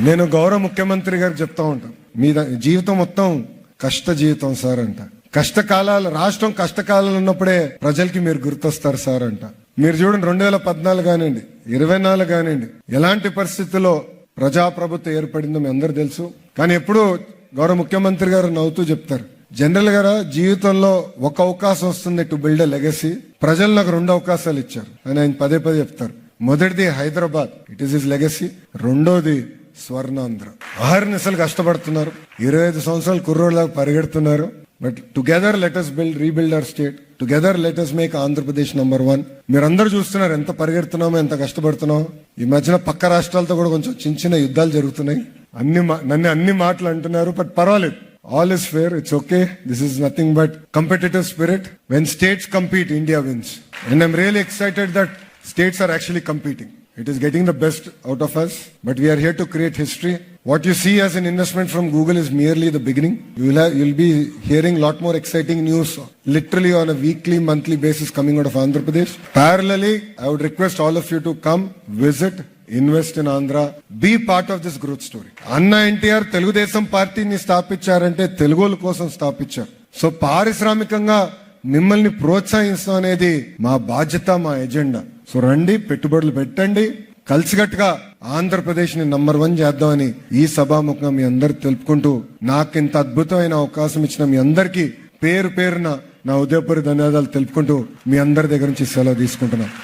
నేను గౌరవ ముఖ్యమంత్రి గారికి చెప్తా ఉంటాను మీ జీవితం మొత్తం కష్ట జీవితం సార్ అంట. కష్టకాలాలు రాష్ట్రం కష్టకాలాలు ఉన్నప్పుడే ప్రజలకి మీరు గుర్తొస్తారు సార్ అంట. మీరు చూడండి రెండు వేల పద్నాలుగు కానివ్వండి ఇరవై నాలుగు కానివ్వండి ఎలాంటి పరిస్థితుల్లో ప్రజాప్రభుత్వం ఏర్పడిందో మీ అందరు తెలుసు. కానీ ఎప్పుడు గౌరవ ముఖ్యమంత్రి గారు నవ్వుతూ చెప్తారు. జనరల్ గారు జీవితంలో ఒక అవకాశం వస్తుంది టు బిల్డ్ ఎ లెగసీ ప్రజలు నాకు రెండు అవకాశాలు ఇచ్చారు. అని ఆయన పదే పదే చెప్తారు. మొదటిది Hyderabad. It is is legacy రెండోది స్వర్ణాంధ్ర. అహర్నిశలు కష్టపడుతున్నారు. ఇరవై ఐదు సంవత్సరాలు కుర్రోళ్ళగా పరిగెడుతున్నారు. But together let's build rebuild our state together let's make Andhra Pradesh number one మీరందరూ చూస్తున్నారు ఎంత పరిగెడుతున్నామో ఎంత కష్టపడుతున్నామో. ఈ మధ్యన పక్క రాష్ట్రాలతో కూడా కొంచెం చిన్న చిన్న యుద్ధాలు జరుగుతున్నాయి. అన్ని మా- నన్ను అన్ని మాటలు అంటున్నారు బట్ పర్వాలేదు. All is fair it's okay this is nothing but competitive spirit when states compete India wins and I'm really excited that states are actually competing It is getting the best out of us, but we are here to create history. What you see as an investment from Google is merely the beginning. You will have, you'll be hearing a lot more exciting news literally on a weekly, monthly basis coming out of Andhra Pradesh. Parallelly, I would request all of you to come, visit, invest in Andhra be part of this growth story అన్న ఎన్టీఆర్ తెలుగుదేశం పార్టీని స్థాపించారంటే తెలుగోల కోసం స్థాపించారు so పారిశ్రామికంగా మిమ్మల్ని ప్రోత్సహిస్తాం అనేది మా బాధ్యత మా ఎజెండా సో రండి పెట్టుబడులు పెట్టండి. కలిసికట్టుగా ఆంధ్రప్రదేశ్ని నంబర్ వన్ చేద్దామని ఈ సభాముఖంగా మీ అందరికి తెలుపుకుంటూ నాకు ఇంత అద్భుతమైన అవకాశం ఇచ్చిన మీ అందరికీ పేరు పేరున నా ఉదయపూరి ధన్యవాదాలు తెలుపుకుంటూ మీ అందరి దగ్గర నుంచి సెలవు తీసుకుంటున్నాను.